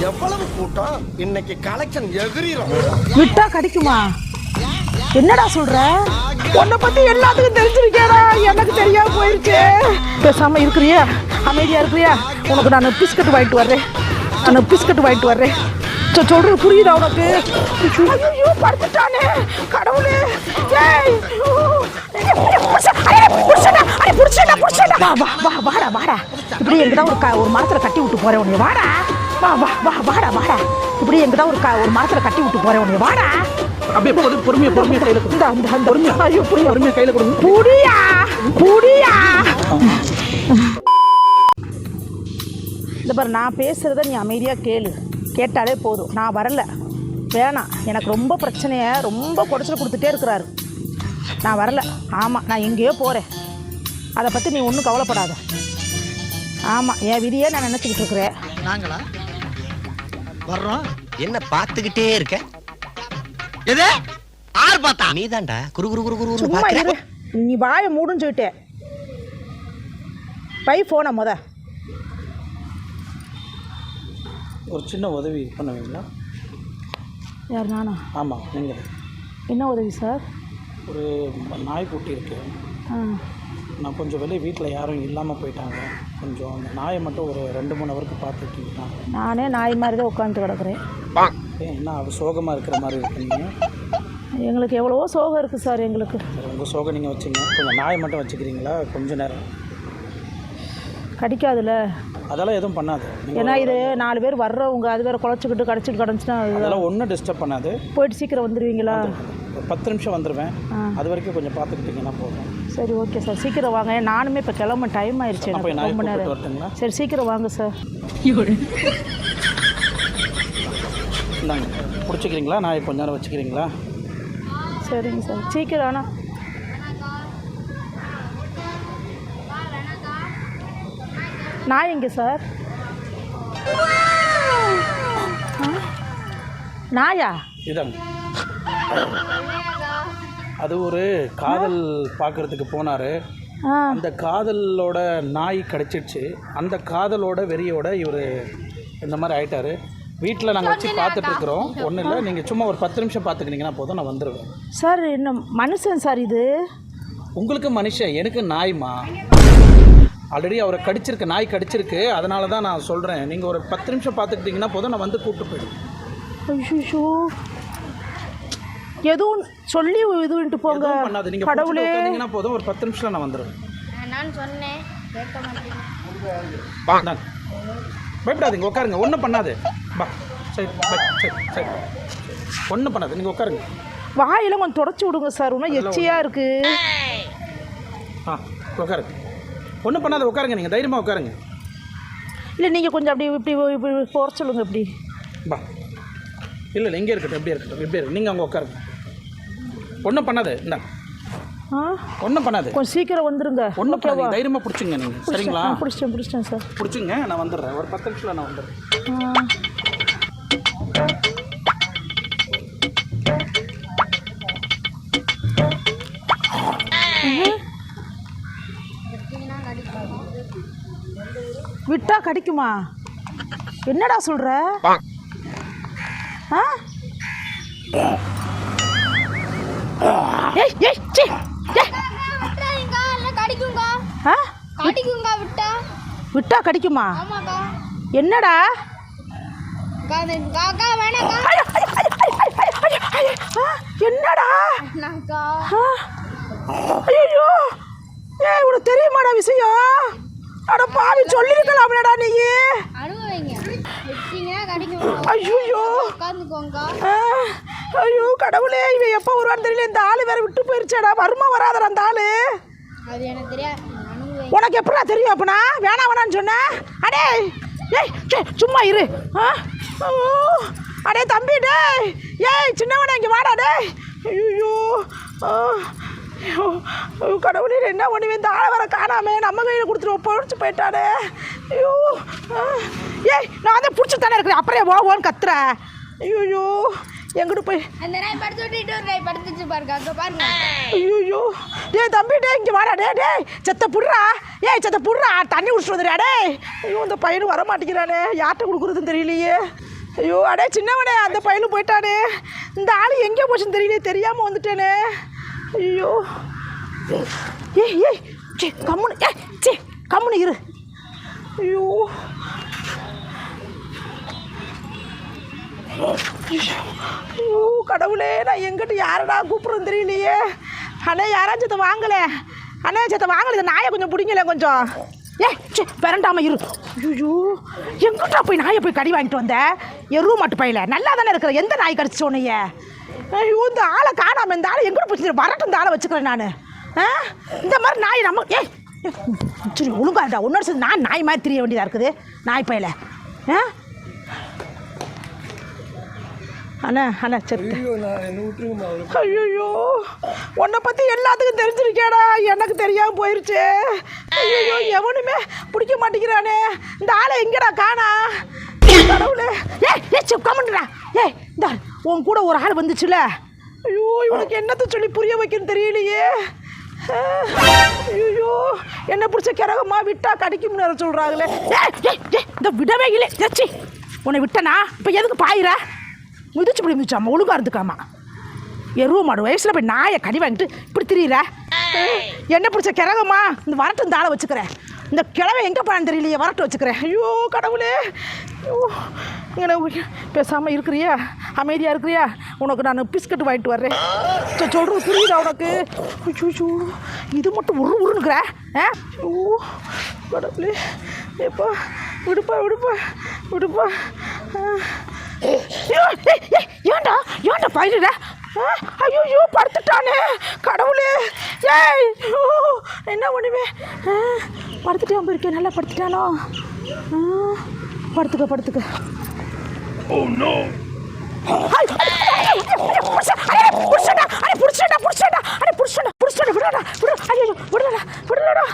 எவ்வளவு கூட்டம்? இன்னைக்கு கலெக்ஷன் எகிரிடும் விட்டா கிடைக்குமா? என்னடா சொல்ற? உன்னை பத்தி எல்லாத்துக்கும் தெரிஞ்சிருக்கேடா. எனக்கு தெரியாம போயிருச்சு. பேசாம இருக்கிறியா? அமைதியா இருக்கிறியா? உனக்கு நான் பிஸ்கட் வாங்கிட்டு வர்றேன். நான் பிஸ்கட் வாங்கிட்டு வர்றேன். சோ சொல்றது புரியுதா உனக்கு? ஐயோ படுத்துட்டானே. கடவுளே. ஏய் ஐயோ. வா வா வா வாடா வாடா. இப்படி எங்கிட்ட ஒரு க- ஒரு மரத்துல கட்டி விட்டு போறேன் உன்னை வாடா. வா வா வா வாடா வாடா. இப்படி எங்கிட்ட ஒரு க- ஒரு மரத்துல கட்டி விட்டு போறேன் உன்னை வாடா. அப்படியே பொறு பொறுமையா பொறுமையா கையில கொடுங்க இந்த அந்த அந்த பொறுமையா ஐயோ புரியா பொறுமையா கையில கொடுங்க புடியா புடியா. இந்த பாரு நான் பேசுகிறத நீ அமைதியாக கேளு. கேட்டாலே போதும். நான் வரல. வேணாம் எனக்கு ரொம்ப பிரச்சனையை ரொம்ப குடைச்சல் கொடுத்துட்டே இருக்கிறாரு. நான் வரல. ஆமாம் நான் எங்கேயோ போகிறேன் அதை பற்றி நீ ஒன்றும் கவலைப்படாத. ஆமாம் என் விதியே நான் நினச்சிக்கிட்டு இருக்கிறேன். நாங்களா? வர்றோம். என்ன பார்த்துக்கிட்டே இருக்க? எது? ஆர் பார்த்தா? நீதான்டா. குரு குரு குரு குரு சும்மா இரு. நீ வாயை மூடுன்னு சொல்லிட்டேன் பை ஃபோனை முத. ஒரு சின்ன உதவி பண்ணுவீங்களா? யார் நானா? ஆமாம் நீங்கள். என்ன உதவி சார் ஒரு நாய்க்குட்டி இருக்கு. ஆ. நான் கொஞ்சம் வெளியே வீட்டில் யாரும் இல்லாமல் போயிட்டாங்க. கொஞ்சம் அந்த நாயை மட்டும் ஒரு ரெண்டு மூணு ஹவருக்கு பார்த்துக்கிட்டீங்கன்னா நானே நாய் மாதிரி தான் உட்காந்து கிடக்குறேன். ஏன் என்ன அவ சோகமாக இருக்கிற மாதிரி இருக்கீங்க எங்களுக்கு எவ்வளவோ சோகம் இருக்குது சார் எங்களுக்கு. உங்கள் சோகம் நீங்கள் வச்சுங்க. கொஞ்சம் நாயை மட்டும் வச்சுக்கிறீங்களா? கொஞ்ச நேரம். கடிக்காதுல்ல அதெல்லாம் எதுவும் பண்ணாது. ஏன்னா இது நாலு பேர் வர்றவங்க அது வேற குழச்சிக்கிட்டு கடிச்சிட்டு கிடந்துச்சுன்னா அது அதெல்லாம் ஒன்றும் டிஸ்டர்ப் பண்ணாது. போயிட்டு சீக்கிரம் வந்துடுவீங்களா பத்து நிமிஷம் வந்துடுவேன். அது வரைக்கும் கொஞ்சம் பார்த்துக்கிட்டிங்கன்னா போதும். சரி ஓகே சார். சீக்கிரம் வாங்க. நானுமே இப்போ கிளம்ப டைம் ஆயிடுச்சு நான் எனக்கு. ரொம்ப நேரம். வரட்டுங்களா? சரி சீக்கிரம் வாங்க சார். இந்தாங்க. பிடிச்சிக்கிறீங்களா? நாயை கொஞ்ச நேரம் வச்சுக்கிறீங்களா? சரிங்க சார். சீக்கிரம் ஆனால் நான் எங்கே சார்? நாயா? இதாங்க. அது ஒரு காதல் பார்க்கறதுக்கு போனார். அந்த காதலோட நாய் கிடச்சிடுச்சு. அந்த காதலோட வெறியோட இவர் இந்த மாதிரி ஆயிட்டாரு. வீட்டில் நாங்கள் வச்சு பார்த்துட்ருக்குறோம் ஒன்றும் இல்லை. நீங்கள் சும்மா ஒரு பத்து நிமிஷம் பார்த்துக்கினீங்கன்னா போதும் நான் வந்துடுவேன் சார் என்ன மனுஷன் சார் இது? உங்களுக்கு மனுஷன் எனக்கு நாய்மா. ஆல்ரெடி அவரை கடிச்சிருக்கு நாய் கடிச்சிருக்கு. அதனால தான் நான் சொல்கிறேன் நீங்கள் ஒரு பத்து நிமிஷம் பார்த்துக்கிட்டிங்கன்னா போதும் நான் வந்து கூப்பிட்டு போயிடுவேன். ஐயோ எதுவும் சொல்லி இதுன்ட்டு போங்க எதுவும் பண்ணாது நீங்கள் கடவுளே போதும் ஒரு பத்து நிமிஷம் நான் வந்துடுவேன் நான் சொன்னேன் கேட்க மாட்டேங்க இந்தாங்க. பயப்படாதீங்க உட்காருங்க ஒன்றும் பண்ணாது பா சரி சரி சரி ஒன்றும் பண்ணாது நீங்கள் உட்காருங்க வாயில கொஞ்சம் தொடச்சி விடுங்க சார் இன்னும் எச்சியா இருக்கு ஆ உட்காருங்க ஒன்றும் பண்ணாத உட்காருங்க நீங்கள் தைரியமாக உட்காருங்க இல்லை நீங்கள் கொஞ்சம் அப்படி இப்படி இப்படி போற சொல்லுங்க இப்படி பா இல்லை இல்லை இங்கே இருக்கட்டும் எப்படி இருக்கட்டும் எப்படி இருக்கு நீங்கள் அங்கே உட்காருங்க ஒன்றும் பண்ணாது இந்தா. ஆ? ஒன்றும் பண்ணாது. கொஞ்சம் சீக்கிரம் வந்துருங்க. ஒன்றும் பண்ணாது தைரியமாக பிடிச்சிங்க நீங்கள் சரிங்களா? பிடிச்சிட்டேன் பிடிச்சிட்டேன் சார். பிடிச்சிங்க நான் வந்துடுறேன். ஒரு பத்து நிமிஷத்தில் நான் வந்துடுறேன். விட்டா கடிக்குமா? என்னடா சொல்ற? ஆ? விட்டா. கடிக்குமா? என்னடா? என்னடா? ஐயோ ஏய் உனக்கு தெரியுமாடா விஷயம்? அட பாவி நீ அனுபவிங்க விட்டீங்கன்னா கடிக்கும் ஐயோ ஐயோ கடவுளே இவன் எப்போ வருவான்னு தெரியல. இந்த ஆளு வேற விட்டு போயிருச்சாடா. வருமா வராதடா அந்த ஆளு. உனக்கு எப்படா தெரியும் அப்பனா? வேணாம் வேணான்னு சொன்ன? அடே ஏய் சும்மா இரு. ஆ? அடே தம்பி டேய் ஏய் சின்னவனே இங்கே வாடா டேய். ஐயோ ஐயோ, கடவுளே என்ன பண்ணுவேன் இந்த ஆளை வர காணாமே நம்ம கையில் கொடுத்துட்டு பொழிச்சு போயிட்டானே ஐயோ. ஏய் நான் வந்து பிடிச்சி தானே இருக்கிறேன். அப்புறம் ஓ ஓன்னு கத்துற? ஐயோ. எங்கிட்டு போய். அந்த நாய் படுத்து ஒரு நாய் படுத்துச்சு பாருங்க அங்க பாருங்க. ஐயோ டேய் தம்பி டேய் இங்கே வாடா டேய் டேய். செத்த புடுறா. ஏய் செத்த புடுறா. தண்ணி குடிச்சிட்டு வந்துடா டேய் ஐயோ இந்த பையனு வர மாட்டேங்கிறானே. யார்கிட்ட கொடுக்குறதுன்னு தெரியலையே. ஐயோ அடே சின்னவனே அந்த பையனும் போயிட்டானே. இந்த ஆள் எங்கே போச்சுன்னு தெரியலையே தெரியாமல் வந்துட்டேனே. ஐயோ. ஏய் ஏய் சே கம்முனு ஏ சே கம்முனு இரு. ஐயோ. ஐயோ கடவுளே நான் எங்கிட்ட யாரடா கூப்பிட்றது தெரியலையே. அண்ணே யாராச்சும் இதை வாங்கலை. அண்ணே சத்த வாங்கல. இந்த நாயை கொஞ்சம் பிடிங்கல கொஞ்சம். ஏ சே பிறண்டாம இரு. ஐயோ எங்கிட்டா போய் நாயை போய் கடி வாங்கிட்டு வந்தேன் எருவு மாட்டு பையில. நல்லா தானே இருக்கிற? எந்த நாய் கடிச்சு உன்னைய? ஐயோ இந்த ஆளை காணாம இந்த ஆளை எங்கிட்ட போச்சு? வரட்டும் இந்த ஆளை வச்சுக்கிறேன் நான். ஆ? இந்த மாதிரி நாய் நம்ம ஏ சரி ஒழுங்காடா ஒன்னொரு நான் நாய் மாதிரி தெரிய வேண்டியதாக இருக்குது? நாய் பையில. ஆ? அண்ணா அண்ணா சரி ஐயோ உன்னை பற்றி எல்லாத்துக்கும் தெரிஞ்சிருக்கேடா. எனக்கு தெரியாமல் போயிருச்சு. ஐயோ எவனுமே பிடிக்க மாட்டேங்கிறானே. இந்த ஆளை எங்கடா காணா? கடவுளே. ஏய் ஏ கமெண்ட்ரா ஏய் இந்த உன் கூட ஒரு ஆள் வந்துச்சுல. ஐயோ இவனுக்கு என்னத்தை சொல்லி புரிய வைக்கணும்னு தெரியலையே. ஐயோ என்ன பிடிச்ச கிரகமா விட்டா கடிக்கும்னு சொல்கிறாங்களே ஏய் ஏய் ஏய் இந்த விடவே இல்லை. உன்னை விட்டனா? இப்போ எதுக்கு பாயிற? மிதிச்சு இப்படி மிதிச்சாமா ஒழுங்காக இருந்துக்காமா எருவ மாடு வயசில் போய் நாயை கடி வாங்கிட்டு இப்படி திரியிற? என்ன பிடிச்ச கிழகம்மா இந்த வரட்டு இந்த ஆளை வச்சுக்கிறேன் இந்த கிழவை எங்கே போனான்னு தெரியலையே வரட்டு வச்சுக்கிறேன் ஐயோ கடவுளே. ஐயோ இங்கே பேசாமல் இருக்கிறியா? அமைதியாக இருக்கிறியா? உனக்கு நான் பிஸ்கட் வாங்கிட்டு வர்றேன். சொ- சொல்றது புரியுதா உனக்கு? ஐயோ இது மட்டும் உரு உருனுக்குற ஆ? ஐயோ கடவுளே. எப்போ விடுப்பா விடுப்பா விடுப்பா. ஏன்டா ஏன்டா பயிரிட ஐயோ படுத்துட்டானே. கடவுளே. ஏய் ஐயோ, என்ன பண்ணுவேன் படுத்துட்டே போயிருக்கேன் நல்லா படுத்துட்டானோ படுத்துக்க படுத்துக்க. ஐய், ஐய், ஐய், புடிச்சா, ஐய், புடிச்சாடா, ஐய், புடிச்சாடா, புடிச்சாடா, ஐய், புடிச்சாடா, புடிச்சாடா, விடுடா, விடு, ஐயையோ, விடுடா, விடுடா.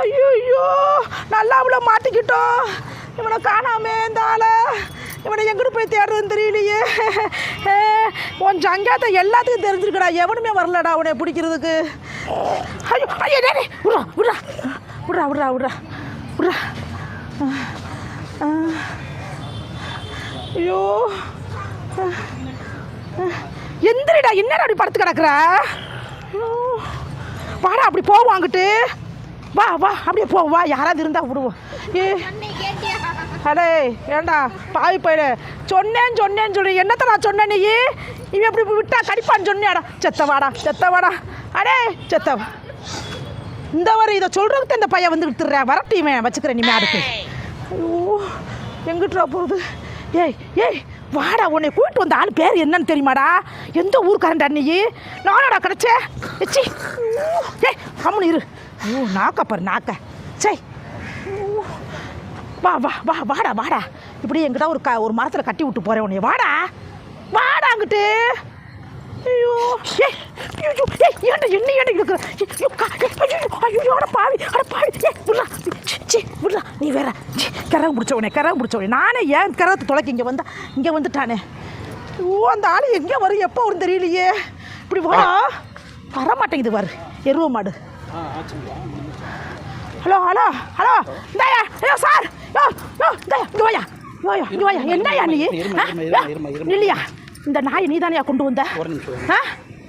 ஐயையோ, நல்லா அவள மாட்டிக்கிட்டோம் இவனை காணாமே இந்த ஆளை இவனை எங்கிட்டு போய் தேடுறதுன்னு தெரியலையே. உன் ஜங்காத்த எல்லாத்துக்கும் தெரிஞ்சிருக்கடா. எவனுமே வரலடா அவனை பிடிக்கிறதுக்கு. ஐயோ ஐயோ டேடி டேய், விட்றா விட்றா. விட்றா விட்றா விட்றா. விட்றா. ஐயோ. எந்திரிடா என்னடா அப்படி படுத்து கிடக்குற? வாடா அப்படி போவோம் அங்கிட்டு. வா வா அப்படியே போ வா யாராவது இருந்தால் விடுவோம். ஏ அடே ஏண்டா பாவி போயிடு சொன்னேன் சொன்னேன்னு சொல்லி. என்னத்த நான் சொன்னேன் நீ? இவன் எப்படி விட்டா கடிப்பான்னு சொன்னியாடா. செத்த வாடா வாடா அடே செத்தவா. இந்த வர இதை சொல்கிறதுக்கு இந்த பையன் வந்து விட்டுறேன் வரட்டு இவன் வச்சுக்கிறேன் நீ அடுத்து. ஐயோ எங்கிட்டுறா போகுது? ஏய் ஏய் வாடா உன்னை கூப்பிட்டு வந்த ஆள் பேர் என்னன்னு தெரியுமாடா? எந்த ஊருக்காரன்டா நீ? நானாடா கிடச்சே. எச்சி ஏய் கம்முனு இரு. ஐயோ நாக்க பாரு நாக்க. சே. வா வா வா வாடா வாடா. இப்படி எங்கிட்ட ஒரு க ஒரு மரத்தில் கட்டி விட்டு போகிறேன் உன்னை வாடா. வாடா அங்கிட்டு. ஐயோ. ஏய் ஐயோ ஏய் ஏன்டா என்ன ஏன்டா இருக்கிற? ஐயோ ஐயோ அட பாவி அட பாவி. ஏய் விட்றா சி சி நீ வேற. சி கரகம் பிடிச்சவனே கரகம் பிடிச்சவனே நானே ஏன் கரகத்தை தொலைக்க இங்கே வந்தா இங்கே வந்துட்டானே? ஓ அந்த ஆள் எங்கே வரும்? எப்போ வரும் தெரியலையே. இப்படி வாடா. வர. மாட்டேங்குது பாரு எருவ மாடு. Hello hello hello. இந்தாயா. ஐயோ சார். யோ யோ இந்தாயா இங்கே வாயா. யோயா இங்கே வாயா என்னய்யா நீ. இல்லையா இந்த நாய் நீ கொண்டு வந்த? ஒரு நிமிஷம் ஆ?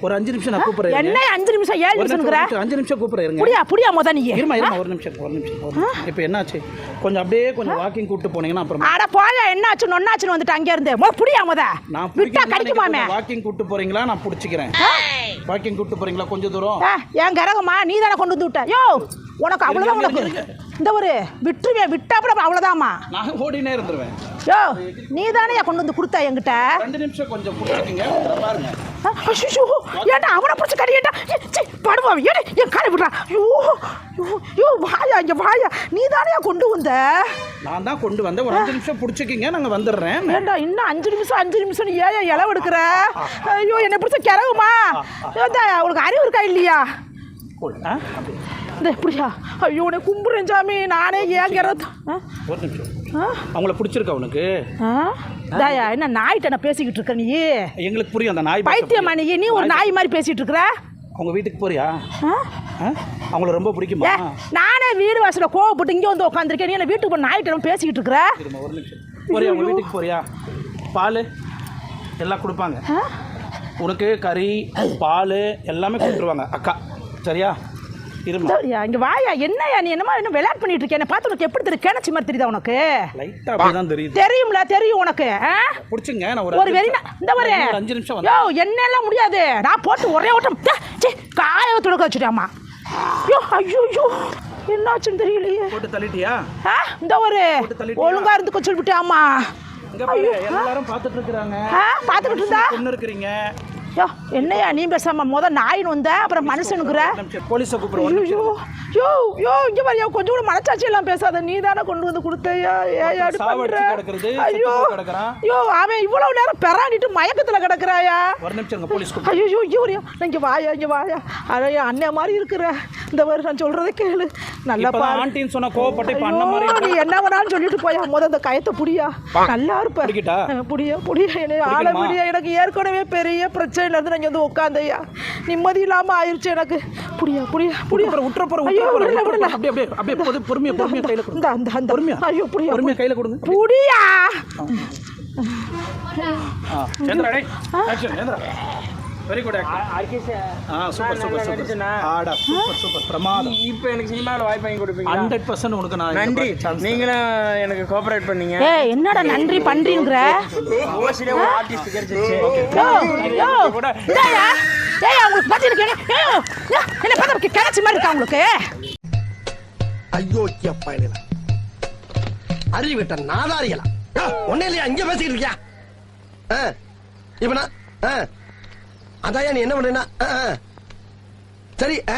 ஒரு அஞ்சு நிமிஷம் நான் கூப்பிடுறேன் என்ன அஞ்சு நிமிஷம் ஏழு நிமிஷம், அஞ்சு நிமிஷம் கூப்பிடுறேன். புடியா புடியா முத நீ? இருமா இருமா ஒரு நிமிஷம் ஒரு நிமிஷம். இப்போ என்னாச்சு? கொஞ்சம் அப்படியே கொஞ்சம் வாக்கிங் கூப்பிட்டு போனீங்கன்னா அப்புறம் அட போயா என்னாச்சு நொன்னாச்சுன்னு வந்துட்டு அங்கே இருந்து புடியா முத? நான் விட்டா கடிக்குமாமே? வாக்கிங் கூப்பிட்டு போறீங்களா? நான் பிடிச்சிக்கிறேன். வாக்கிங் கூப்பிட்டு போறீங்களா? கொஞ்சம் தூரம். என் கரகமா நீ தானே கொண்டு வந்து விட்ட? யோ உனக்கு அவ்வளோதான் உனக்கு. இந்த ஒரு விட்டுருவேன் விட்டாப்பட அவ்வளோதாம்மா நான் ஓடினே இருந்துருவேன். யோ நீ தானே கொண்டு வந்து கொடுத்த என்கிட்ட? ரெண்டு நிமிஷம் கொஞ்சம் பிடிச்சிக்கிங்க. பாருங்க. ஏன்டா அவனை பிடிச்சி கடியேண்டா படுவான். ஏடா என் காலை விடுறா. ஐயோ ஐயோ, ஐயோ வாயா இங்க வாயா. நீ தானே கொண்டு வந்த? நான் தான் கொண்டு வந்தேன். ஒரு அஞ்சு நிமிஷம் பிடிச்சிக்கிங்க நாங்கள் வந்துடுறேன். ஏண்டா இன்னும் அஞ்சு நிமிஷம் அஞ்சு நிமிஷம் நீ ஏன் இளவு எடுக்கிற? ஐயோ என்னை பிடிச்ச கிளவுமா ஏண்டா உனக்கு அறிவு இருக்கா இல்லையா. இந்த இப்படியா ஐயோ உன்னை கும்பிடுறேன் சாமி. நானே ஏன் கிறத ஒரு நிமிஷம். அவங்கள பிடிச்சிருக்கா உனக்கு? என்ன நாய்கிட்ட நான் பேசிக்கிட்டு இருக்க நீ? எங்களுக்கு புரியும் அந்த நாய் பைத்தியமா நீ? நீ ஒரு நாய் மாதிரி பேசிட்டு இருக்கிற. அவங்க வீட்டுக்கு போறியா? அவங்கள ரொம்ப பிடிக்குமா? நானே வீடு வாசல கோவப்பட்டு இங்கே வந்து உட்காந்துருக்கேன் நீ என்ன வீட்டுக்கு போய் நாய்கிட்ட பேசிக்கிட்டு இருக்கிற? ஒரு நிமிஷம். போறியா அவங்க வீட்டுக்கு போறியா? பால் எல்லாம் கொடுப்பாங்க. உனக்கு கறி பால் எல்லாமே கொடுத்துருவாங்க அக்கா. சரியா? இருமா? இங்க வாயா என்னயா நீ என்னமா என்ன விளையாட்டு பண்ணிட்டு இருக்க என்ன பார்த்து உனக்கு எப்படி தெரியும் கிணச்சி மாதிரி தெரியுதா உனக்கு? லைட்டா அப்படிதான் தெரியுது. தெரியும்ல தெரியும் உனக்கு? பிடிச்சுங்க நான் ஒரு வெறி இந்த ஒரு அஞ்சு நிமிஷம் யோ என்னெல்லாம் முடியாது. நான் போட்டு ஒரே ஓட்டம். ச்சே, காய துடுக்க வச்சுட்டாமா யோ ஐயோ ஐயோ என்னாச்சுன்னு தெரியலையே. போட்டு தள்ளிட்டியா? இந்த ஒரு? ஒழுங்கா இருந்து சொல்லிவிட்டியாமா இங்க பாரு எல்லாரும் பார்த்துட்டு இருக்காங்க ஆ பார்த்துக்கிட்டு இருந்தா? பொண்ணு இருக்கிறீங்க. யோ என்னையா நீ பேசாம முத நாயின்னு வந்த? அப்புறம் மனுஷனுக்குற? போலீஸை கூப்பிடுவோம் ஐயோ யோ யோ இங்க பாரியா கொஞ்சம் கூட மனச்சாட்சி எல்லாம் பேசாத. நீ தானே கொண்டு வந்து கொடுத்தையா ஐயோ செத்து போய் கிடக்குறான். யோ அவன் இவ்வளவு நேரம் பெறாண்டிட்டு மயக்கத்துல கிடக்குறாயா? போலீஸ் கூப்பிடு. ஐயோ இவரையா இங்க வாயா இங்க வாயா. அழையா அண்ணன் மாதிரி இருக்கிற. இந்த மாதிரி நான் சொல்றதை கேளு. நல்லா பாரு. ஆண்டின்னு சொன்ன கோவப்பட்டு ஐயோ, நீ. என்ன வேணாலும் சொல்லிட்டு போயா. முத அந்த கயத்தை புடியா. நல்லா இருப்ப. புடியா புடியா. ஆள? முடியா எனக்கு ஏற்கனவே பெரிய பிரச்சனையில இருந்து நான் வந்து உட்காந்தையா நிம்மதி இல்லாம ஆயிருச்சு எனக்கு. புடியா புடியா உட்ற உட்ற போற ஐயோ, விடல. அப்படியே அப்படியே அப்படியே பொது பொறுமையா பொறுமையா கையில கொடுங்க. இந்த அந்த அந்த பொறுமையா ஐயோ புடியா பொறுமையா கையில கொடுங்க. புடியா ஆ சேந்திரா டேய். ஆக்ஷன் சேந்திரா. வெரி குட் ஆக்டர் ஆ சூப்பர் சூப்பர் சூப்பர் ஆடா சூப்பர் சூப்பர் பிரமாதம். இப்போ எனக்கு சினிமாவில் வாய்ப்பு வாங்கி கொடுப்பீங்க ஹண்ட்ரட் பர்சன்ட் உனக்கு நான் நன்றி. நீங்களும் எனக்கு கோஆபரேட் பண்ணீங்க. ஏய் என்னடா நன்றி பண்றீங்கிற? ஓசிலே ஒரு ஆர்டிஸ்ட் கிடைச்சிச்சு யோ யோ. டேயா டேயா உங்களுக்கு பத்தி இருக்கு ஏய் யோ, என்ன பார்த்தா கிணச்சி மாதிரி இருக்கா உங்களுக்கு? ஐயோ பயணில அறிவு விட்ட நாதாரிகளா ஒன்னே இல்லையா இங்க பேசிக்கிட்டு இருக்கியா? ஆ, அதான் நீ என்ன பண்றேன்னா ஆ, ஆ. சரி ஆ